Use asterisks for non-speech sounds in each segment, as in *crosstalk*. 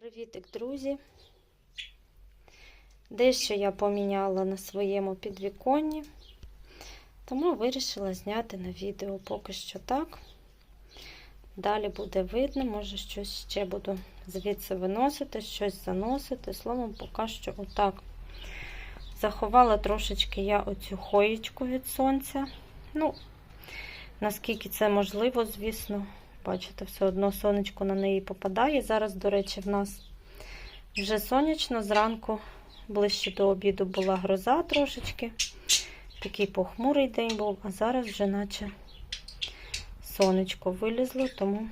Привітик, друзі! Дещо я поміняла на своєму підвіконні, тому вирішила зняти на відео поки що так. Далі буде видно, може щось ще буду звідси виносити, щось заносити. Словом, поки що отак. Заховала трошечки я оцю хоєчку від сонця. Ну, наскільки це можливо, звісно. Бачите, все одно сонечко на неї попадає. Зараз, до речі, в нас вже сонячно. Зранку, ближче до обіду, була гроза трошечки. Такий похмурий день був, а зараз вже наче сонечко вилізло, тому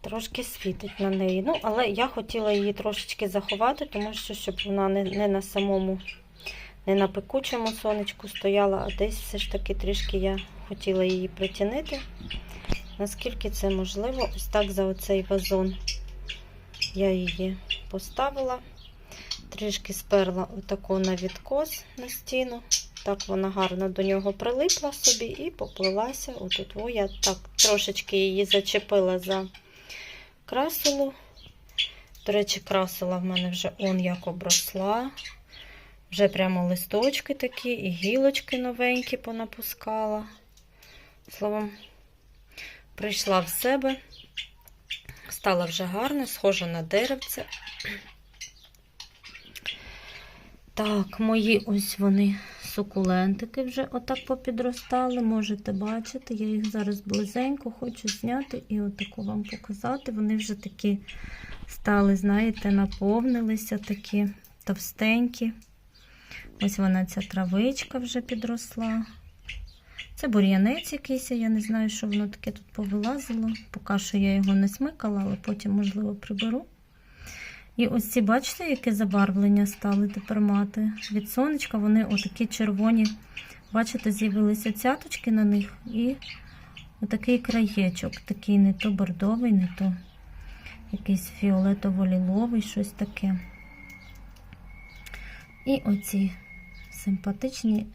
трошки світить на неї. Ну, але я хотіла її трошечки заховати, тому що щоб вона не, не на самому, не на пекучому сонечку стояла, а десь все ж таки трішки я хотіла її притінити. Наскільки це можливо, ось так за оцей вазон я її поставила, трішки сперла отаку на відкос на стіну. Так вона гарно до нього прилипла собі і поплилася. Отут о, я так трошечки її зачепила за красулу. До речі, красула в мене вже он як обросла. Вже прямо листочки такі, і гілочки новенькі понапускала. Словом, прийшла в себе, стала вже гарно, схожа на деревце. Так, мої ось вони сукулентики вже отак попідростали. Можете бачити, я їх зараз близенько хочу зняти і отаку вам показати. Вони вже такі стали, знаєте, наповнилися такі товстенькі. Ось вона ця травичка вже підросла. Це бур'янець якийсь, я не знаю, що воно таке тут повилазило. Поки що я його не смикала, але потім, можливо, приберу. І ось ці, бачите, яке забарвлення стали тепер мати. Від сонечка вони отакі червоні. Бачите, з'явилися цяточки на них і отакий краєчок. Такий не то бордовий, не то якийсь фіолетово-ліловий, щось таке. І оці симпатичні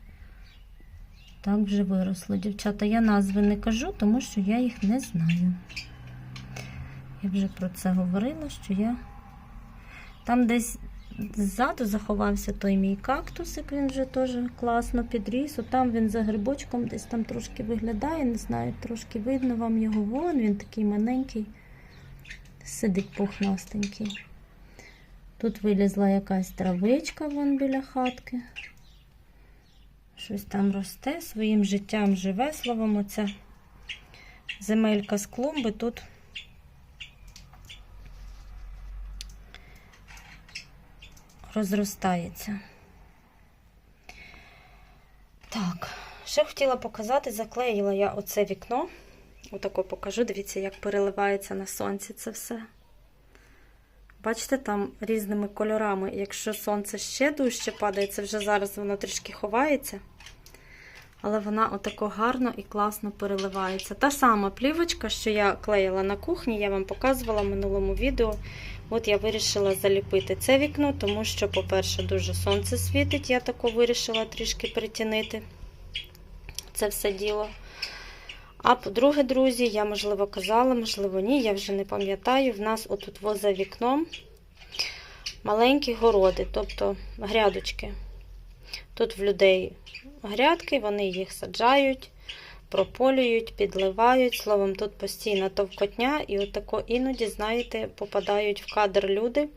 так вже виросли. Дівчата, я назви не кажу, тому що я їх не знаю. Я вже про це говорила, що я там десь ззаду заховався той мій кактусик, він вже теж класно підріс. Там він за грибочком десь там трошки виглядає, не знаю, трошки видно вам його. Вон він такий маленький, сидить пухнастенький. Тут вилізла якась травичка вон біля хатки. Щось там росте, своїм життям живе, словом, оця земелька з клумби тут розростається. Так, ще хотіла показати, заклеїла я оце вікно. Отако покажу, дивіться, як переливається на сонці це все. Бачите, там різними кольорами. Якщо сонце ще дужче падає, це вже зараз воно трішки ховається. Але вона отако гарно і класно переливається. Та сама плівочка, що я клеїла на кухні, я вам показувала в минулому відео. От я вирішила заліпити це вікно, тому що, по-перше, дуже сонце світить. Я тако вирішила трішки притінити це все діло. А по-друге, друзі, я, можливо, казала, можливо, ні, я вже не пам'ятаю. В нас отут за вікном маленькі городи, тобто грядочки. Тут в людей грядки, вони їх саджають, прополюють, підливають. Словом, тут постійна товкотня, і отако іноді, знаєте, попадають в кадр люди,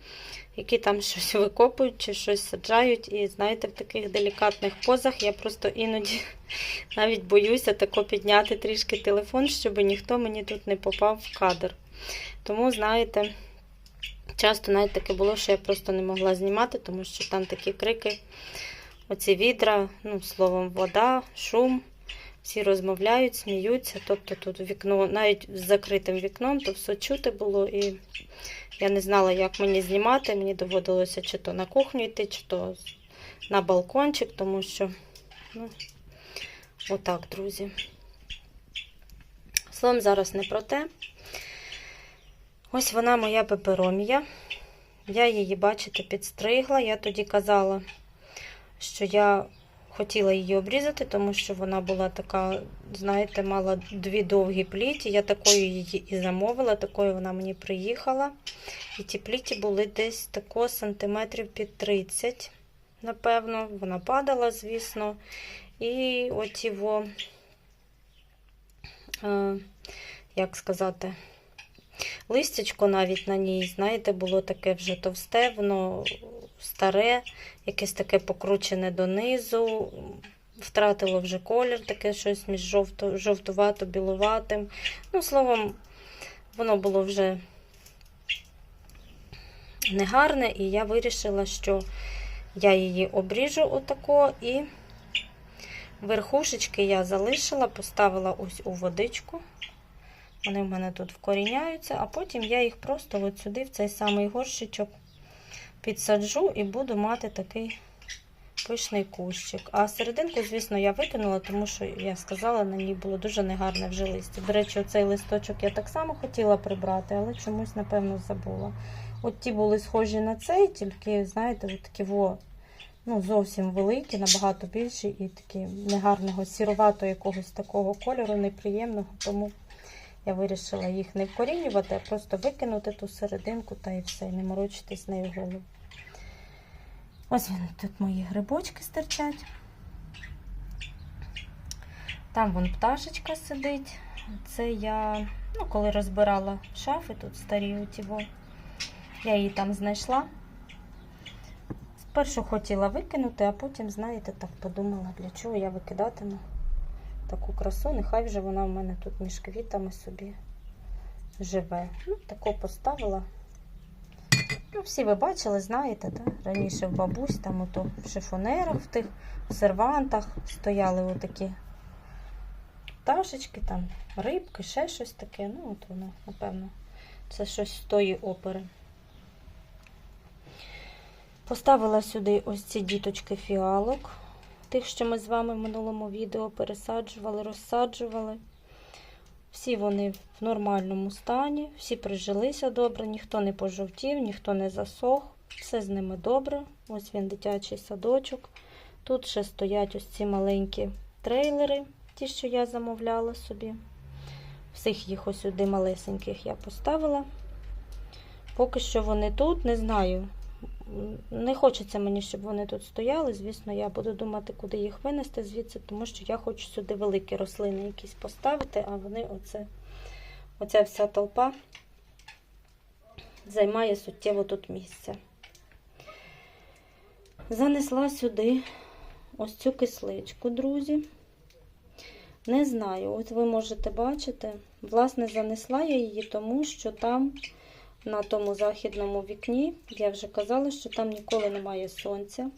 які там щось викопують чи щось саджають. І знаєте, в таких делікатних позах я просто іноді *laughs* навіть боюся тако підняти трішки телефон, щоб ніхто мені тут не попав в кадр. Тому, знаєте, часто навіть таке було, що я просто не могла знімати, тому що там такі крики, оці відра, ну, словом, вода, шум. Всі розмовляють, сміються. Тобто тут вікно, навіть з закритим вікном, то все чути було. І я не знала, як мені знімати. Мені доводилося чи то на кухню йти, чи то на балкончик, тому що, ну, отак, друзі. Словом, зараз не про те. Ось вона моя пеперомія. Я її, бачите, підстригла. Я тоді казала, що я хотіла її обрізати, тому що вона була така, знаєте, мала дві довгі пліті. Я такою її і замовила, такою вона мені приїхала. І ті пліті були десь тако сантиметрів під 30, напевно. Вона падала, звісно. І оті во, е, як сказати, листячко навіть на ній, знаєте, було таке вже товсте, воно старе, якесь таке покручене донизу, втратило вже колір, таке щось між жовто, жовтувато-білуватим. Ну, словом, воно було вже негарне, і я вирішила, що я її обріжу отако і верхушечки я залишила, поставила ось у водичку. Вони в мене тут вкоріняються, а потім я їх просто от сюди, в цей самий горщичок, підсаджу і буду мати такий пишний кущик. А серединку, звісно, я викинула, тому що я сказала, на ній було дуже негарне вже листя. До речі, оцей листочок я так само хотіла прибрати, але чомусь, напевно, забула. От ті були схожі на цей, тільки, знаєте, от такі во, ну, зовсім великі, набагато більші і такі негарного, сіровато якогось такого кольору, неприємного. Тому я вирішила їх не вкорінювати, а просто викинути ту серединку та і все, і не морочитись нею голову. Ось вони тут мої грибочки стирчать. Там вон пташечка сидить. Це я, ну, коли розбирала шафи, тут старі отіво, я її там знайшла. Спершу хотіла викинути, а потім, знаєте, так подумала, для чого я викидатиму таку красу. Нехай вже вона в мене тут між квітами собі живе. Ну, таку поставила. Ну, всі ви бачили, знаєте, да? раніше в бабусь, там ото в шифонерах, в тих в сервантах стояли отакі пташечки, там рибки, ще щось таке. Ну, от воно, напевно, це щось з тої опери. Поставила сюди ось ці діточки фіалок, тих, що ми з вами в минулому відео пересаджували, розсаджували. Всі вони в нормальному стані, всі прижилися добре, ніхто не пожовтів, ніхто не засох, все з ними добре. Ось він дитячий садочок. Тут ще стоять ось ці маленькі трейлери, ті, що я замовляла собі. Всіх їх ось сюди малесеньких я поставила. Поки що вони тут, не знаю. Не хочеться мені, щоб вони тут стояли. Звісно, я буду думати, куди їх винести звідси, тому що я хочу сюди великі рослини якісь поставити, а вони оце, оця вся толпа займає суттєво тут місце. Занесла сюди ось цю кисличку, друзі. Не знаю, от ви можете бачити, власне, занесла я її, тому що там на тому західному вікні. Я вже казала, що там ніколи немає сонця.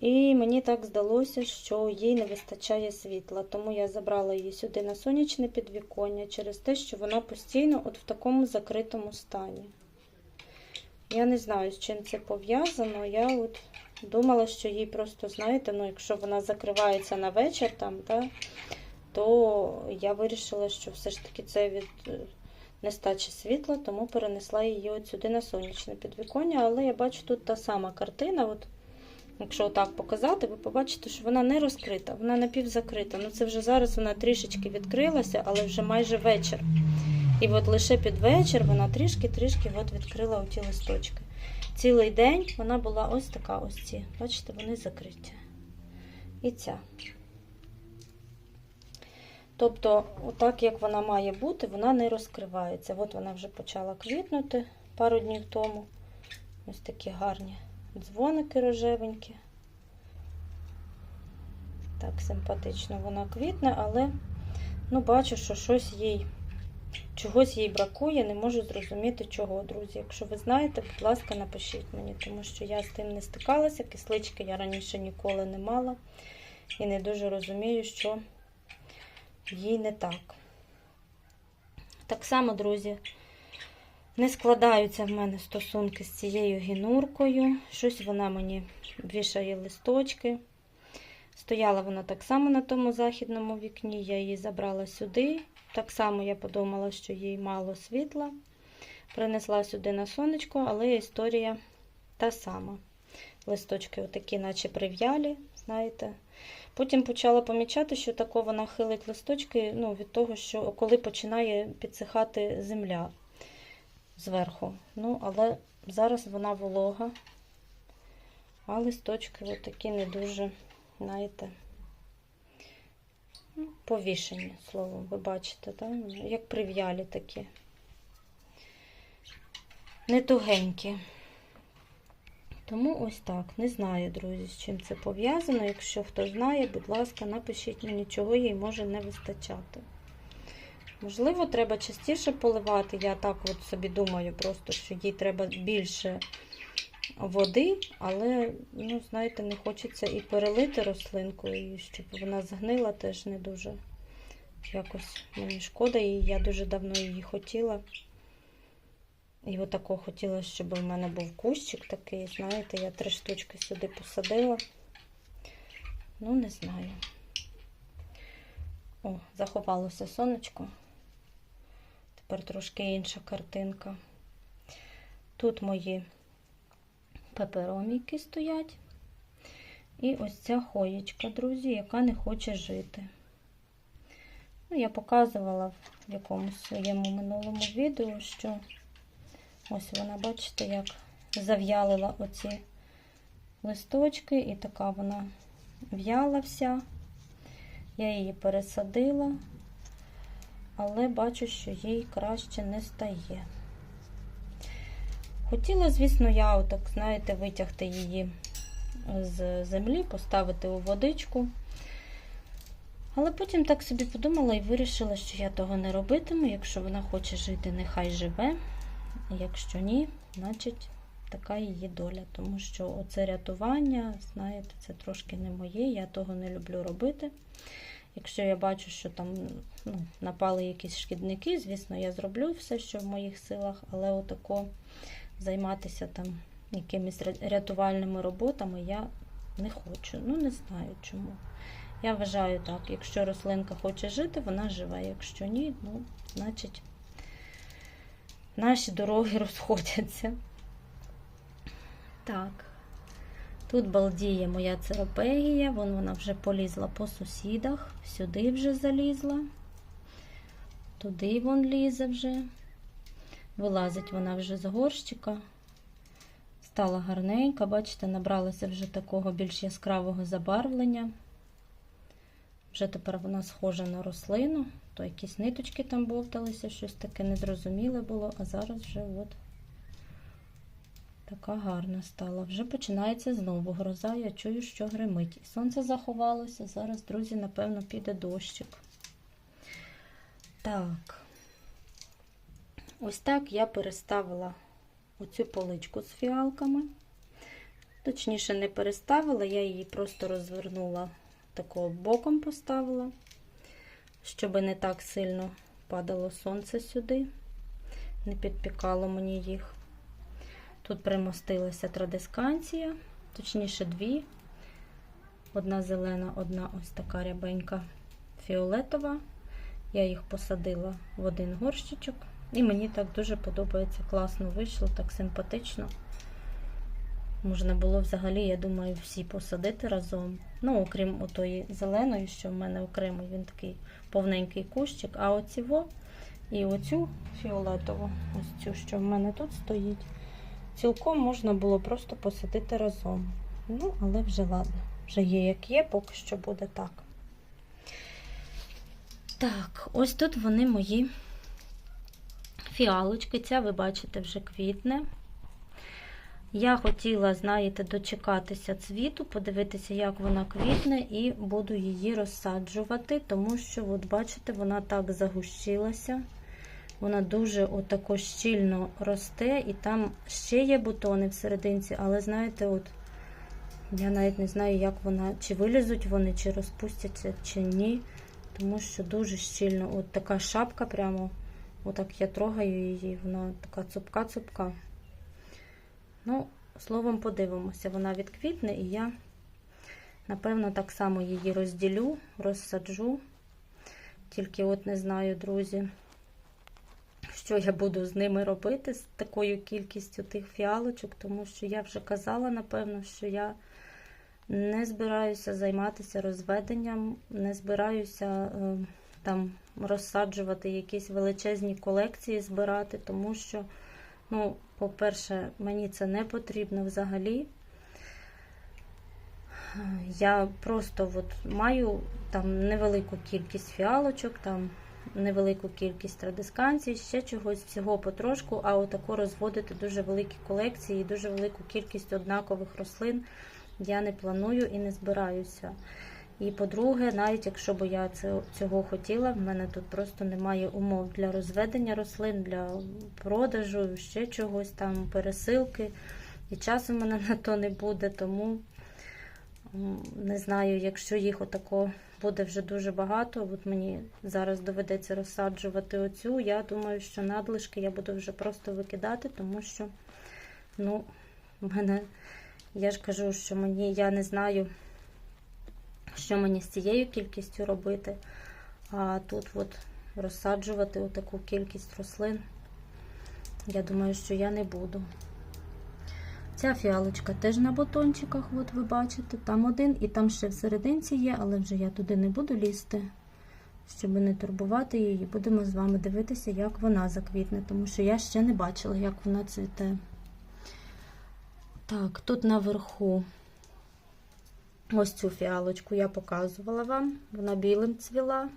І мені так здалося, що їй не вистачає світла. Тому я забрала її сюди на сонячне підвіконня через те, що вона постійно от в такому закритому стані. Я не знаю, з чим це пов'язано. Я от думала, що їй просто, знаєте, ну, якщо вона закривається на вечір, там, да, то я вирішила, що все ж таки це від нестачі світла, тому перенесла її от сюди на сонячне підвіконня. Але я бачу тут та сама картина. От, Якщо так показати, ви побачите, що вона не розкрита, вона напівзакрита. Ну це вже зараз вона трішечки відкрилася, але вже майже вечір. І от лише під вечір вона трішки-трішки відкрила оті листочки. Цілий день вона була ось така ось ці. Бачите, вони закриті. І ця. Тобто, отак, як вона має бути, вона не розкривається. От вона вже почала квітнути пару днів тому. Ось такі гарні дзвоники рожевенькі. Так, симпатично вона квітне, але ну, бачу, що щось їй, чогось їй бракує, не можу зрозуміти, чого, друзі. Якщо ви знаєте, будь ласка, напишіть мені, тому що я з тим не стикалася, кислички я раніше ніколи не мала і не дуже розумію, що їй не так. Так само, друзі, не складаються в мене стосунки з цією гінуркою. Щось вона мені вішає листочки. Стояла вона так само на тому західному вікні, я її забрала сюди. Так само я подумала, що їй мало світла. Принесла сюди на сонечко, але історія та сама. Листочки отакі, наче прив'ялі, знаєте. Потім почала помічати, що тако вона хилить листочки ну, від того, що коли починає підсихати земля зверху. Ну, але зараз вона волога, а листочки от такі не дуже, знаєте, ну, повішені, словом, ви бачите, так? як прив'ялі такі. Не тугенькі. Тому ось так. Не знаю, друзі, з чим це пов'язано. Якщо хто знає, будь ласка, напишіть мені, чого їй може не вистачати. Можливо, треба частіше поливати. Я так от собі думаю, просто що їй треба більше води, але, ну, знаєте, не хочеться і перелити рослинку, і щоб вона згнила теж не дуже якось мені шкода, і я дуже давно її хотіла. І отако хотіла, щоб у мене був кущик такий, знаєте, я три штучки сюди посадила. Ну, не знаю. О, заховалося сонечко. Тепер трошки інша картинка. Тут мої пепероміки стоять. І ось ця хоєчка, друзі, яка не хоче жити. Ну, я показувала в якомусь своєму минулому відео, що ось вона, бачите, як зав'ялила оці листочки, і така вона в'яла вся. Я її пересадила, але бачу, що їй краще не стає. Хотіла, звісно, я отак, знаєте, витягти її з землі, поставити у водичку. Але потім так собі подумала і вирішила, що я того не робитиму. Якщо вона хоче жити, нехай живе. Якщо ні, значить така її доля. Тому що оце рятування, знаєте, це трошки не моє, я того не люблю робити. Якщо я бачу, що там ну, напали якісь шкідники, звісно, я зроблю все, що в моїх силах, але отако займатися там якимись рятувальними роботами я не хочу. Ну, не знаю чому. Я вважаю так, якщо рослинка хоче жити, вона живе. Якщо ні, ну, значить, наші дороги розходяться. Так, тут балдіє моя церопегія, вон вона вже полізла по сусідах, сюди вже залізла, туди вон лізе вже. Вилазить вона вже з горщика. Стала гарненька, бачите, набралася вже такого більш яскравого забарвлення. Вже тепер вона схожа на рослину, то якісь ниточки там бовталися, щось таке незрозуміле було, а зараз вже от така гарна стала. Вже починається знову гроза, я чую, що гримить. І сонце заховалося. Зараз, друзі, напевно, піде дощик. Так, ось так я переставила оцю поличку з фіалками. Точніше, не переставила, я її просто розвернула такого боком поставила, щоб не так сильно падало сонце сюди, не підпікало мені їх. Тут примостилася традисканція, точніше, дві. Одна зелена, одна ось така рябенька фіолетова. Я їх посадила в один горщичок, і мені так дуже подобається. Класно вийшло, так симпатично. Можна було взагалі, я думаю, всі посадити разом. Ну, окрім отої зеленої, що в мене окремий, він такий повненький кущик. А оціво і оцю фіолетову, ось цю, що в мене тут стоїть, цілком можна було просто посадити разом. Ну, але вже ладно, вже є, як є, поки що буде так. Так, ось тут вони мої фіалочки. Ця, ви бачите, вже квітне. Я хотіла, знаєте, дочекатися цвіту, подивитися, як вона квітне, і буду її розсаджувати, тому що, от бачите, вона так загущилася. Вона дуже отако щільно росте, і там ще є бутони всерединці, але, знаєте, от я навіть не знаю, як вона, чи вилізуть вони, чи розпустяться, чи ні. Тому що дуже щільно, от така шапка, прямо, отак я трогаю її, вона така цупка-цупка. Ну, словом, подивимося, вона відквітне, і я, напевно, так само її розділю, розсаджу. Тільки от не знаю, друзі, що я буду з ними робити, з такою кількістю тих фіалочок, тому що я вже казала, напевно, що я Не збираюся займатися розведенням, не збираюся е, там розсаджувати якісь величезні колекції, збирати, тому що, ну, по-перше, мені це не потрібно взагалі. Я просто от маю там невелику кількість фіалочок, там невелику кількість традисканцій, ще чогось всього потрошку, а отако розводити дуже великі колекції і дуже велику кількість однакових рослин я не планую і не збираюся. І по-друге, навіть якщо б я цього хотіла, в мене тут просто немає умов для розведення рослин, для продажу, ще чогось там, пересилки. І часу в мене *laughs* на то не буде, тому не знаю, якщо їх отако буде вже дуже багато, от мені зараз доведеться розсаджувати оцю, я думаю, що надлишки я буду вже просто викидати, тому що, ну, в мене, я ж кажу, що мені я не знаю що мені з цією кількістю робити. А тут от розсаджувати таку кількість рослин, я думаю, що я не буду. Ця фіалочка теж на бутончиках, от ви бачите, там один і там ще всерединці є, але вже я туди не буду лізти, щоб не турбувати її. Будемо з вами дивитися, як вона заквітне, тому що я ще не бачила, як вона цвіте. Так, тут наверху Ось цю фіалочку я показувала вам. Вона білим цвіла.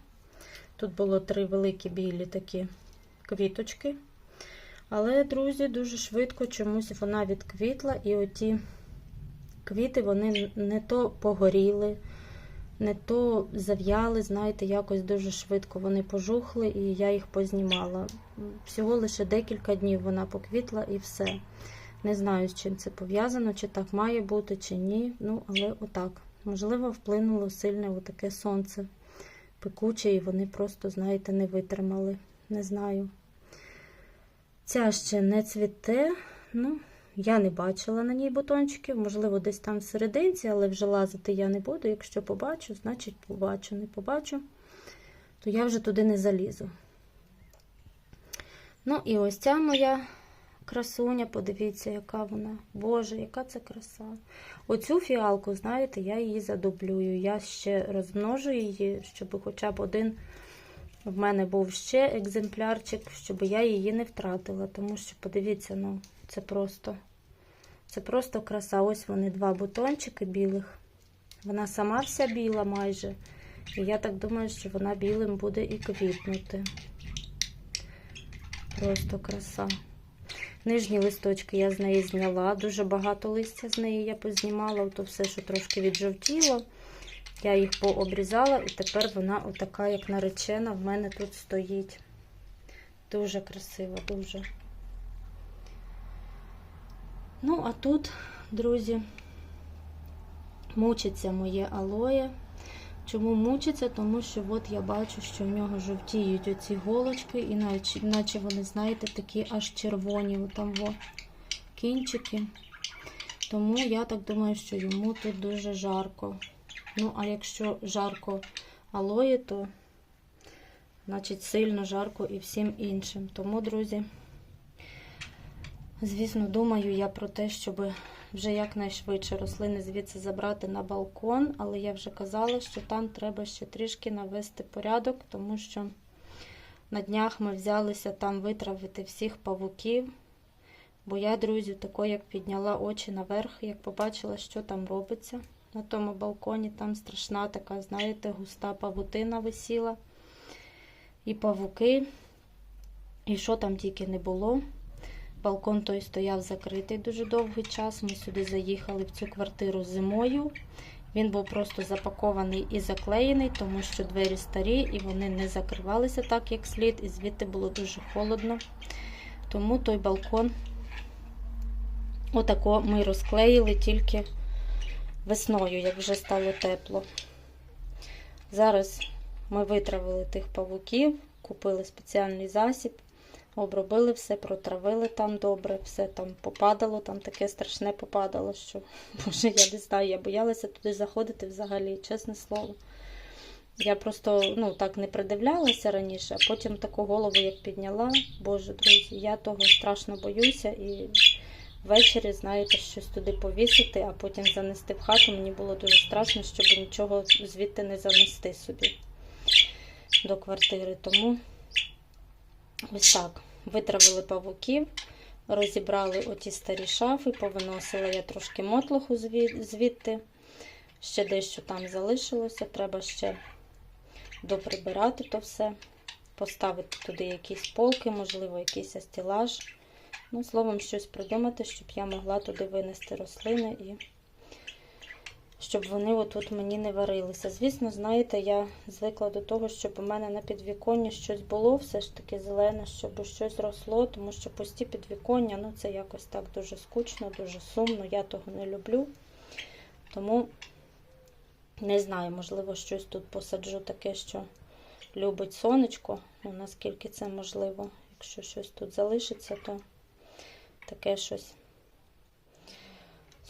Тут було три великі білі такі квіточки. Але, друзі, дуже швидко чомусь вона відквітла, і оті квіти вони не то погоріли, не то зав'яли, знаєте, якось дуже швидко вони пожухли, і я їх познімала. Всього лише декілька днів вона поквітла і все. Не знаю, з чим це пов'язано, чи так має бути, чи ні. Ну, але отак. Можливо, вплинуло сильне отаке сонце пекуче, і вони просто, знаєте, не витримали. Не знаю. Ця ще не цвіте. Ну, я не бачила на ній бутончиків, можливо, десь там всерединці, але вже лазити я не буду. Якщо побачу, значить побачу. Не побачу, то я вже туди не залізу. Ну, і ось ця моя красуня, подивіться, яка вона. Боже, яка це краса. Оцю фіалку, знаєте, я її задублюю. Я ще розмножу її, щоб хоча б один в мене був ще екземплярчик, щоб я її не втратила. Тому що, подивіться, ну, це просто це просто краса. Ось вони два бутончики білих. Вона сама вся біла майже. І я так думаю, що вона білим буде і квітнути. Просто краса. Нижні листочки я з неї зняла, дуже багато листя з неї я познімала, то все, що трошки віджовтіло. Я їх пообрізала, і тепер вона отака, як наречена, в мене тут стоїть. Дуже красиво, дуже. Ну, а тут, друзі, мучиться моє алоє. Чому мучиться? Тому що от я бачу, що в нього жовтіють оці голочки, і наче, наче вони, знаєте, такі аж червоні, там во кінчики. Тому я так думаю, що йому тут дуже жарко. Ну, а якщо жарко алої, то значить сильно жарко і всім іншим. Тому, друзі, звісно, думаю я про те, щоб вже якнайшвидше рослини звідси забрати на балкон, але я вже казала, що там треба ще трішки навести порядок, тому що на днях ми взялися там витравити всіх павуків. Бо я, друзі, тако, як підняла очі наверх, як побачила, що там робиться на тому балконі, там страшна така, знаєте, густа павутина висіла. І павуки, і що там тільки не було. Балкон той стояв закритий дуже довгий час. Ми сюди заїхали в цю квартиру зимою. Він був просто запакований і заклеєний, тому що двері старі і вони не закривалися так, як слід, і звідти було дуже холодно. Тому той балкон отако ми розклеїли тільки весною, як вже стало тепло. Зараз ми витравили тих павуків, купили спеціальний засіб. Обробили все, протравили там добре, все там попадало, там таке страшне попадало, що, *laughs* боже, я не знаю, я боялася туди заходити взагалі, чесне слово. Я просто ну, так не придивлялася раніше, а потім таку голову як підняла. Боже, друзі, я того страшно боюся і ввечері, знаєте, щось туди повісити, а потім занести в хату. Мені було дуже страшно, щоб нічого звідти не занести собі до квартири. Тому ось так. Витравили павуків, розібрали оті старі шафи, повиносила я трошки мотлоху звідти. Ще дещо там залишилося. Треба ще доприбирати то все, поставити туди якісь полки, можливо, якийсь стелаж. Ну, словом, щось придумати, щоб я могла туди винести рослини і щоб вони отут мені не варилися. Звісно, знаєте, я звикла до того, щоб у мене на підвіконні щось було, все ж таки зелене, щоб щось росло, тому що пусті підвіконня, ну це якось так дуже скучно, дуже сумно, я того не люблю. Тому не знаю, можливо, щось тут посаджу таке, що любить сонечко, ну, наскільки це можливо. Якщо щось тут залишиться, то таке щось.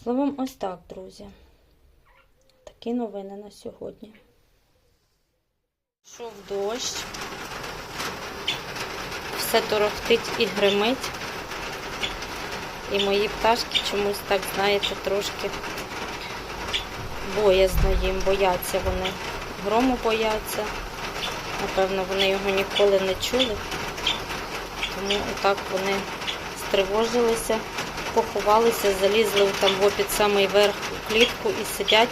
Словом, ось так, друзі. Такі новини на сьогодні. Шов дощ. Все торохтить і гримить. І мої пташки чомусь так, знаєте, трошки боязно їм, бояться вони. Грому бояться. Напевно, вони його ніколи не чули. Тому отак вони стривожилися, поховалися, залізли там під самий верх у клітку і сидять.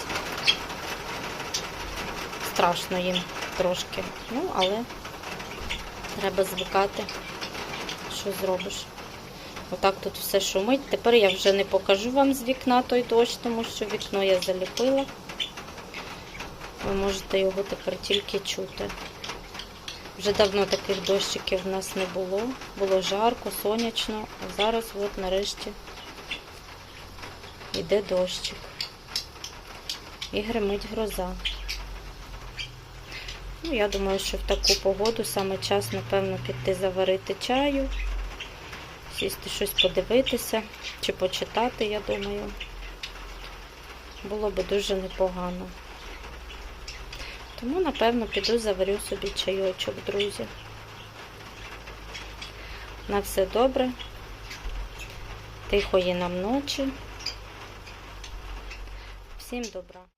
Страшно їм трошки. Ну, але треба звикати, що зробиш. Отак тут все шумить. Тепер я вже не покажу вам з вікна той дощ, тому що вікно я заліпила. Ви можете його тепер тільки чути. Вже давно таких дощиків в нас не було. Було жарко, сонячно, а зараз от нарешті йде дощик. І гримить гроза. Ну, я думаю, що в таку погоду саме час, напевно, піти заварити чаю, сісти щось подивитися чи почитати, я думаю. Було би дуже непогано. Тому, напевно, піду заварю собі чайочок, друзі. На все добре. Тихої нам ночі. Всім добра.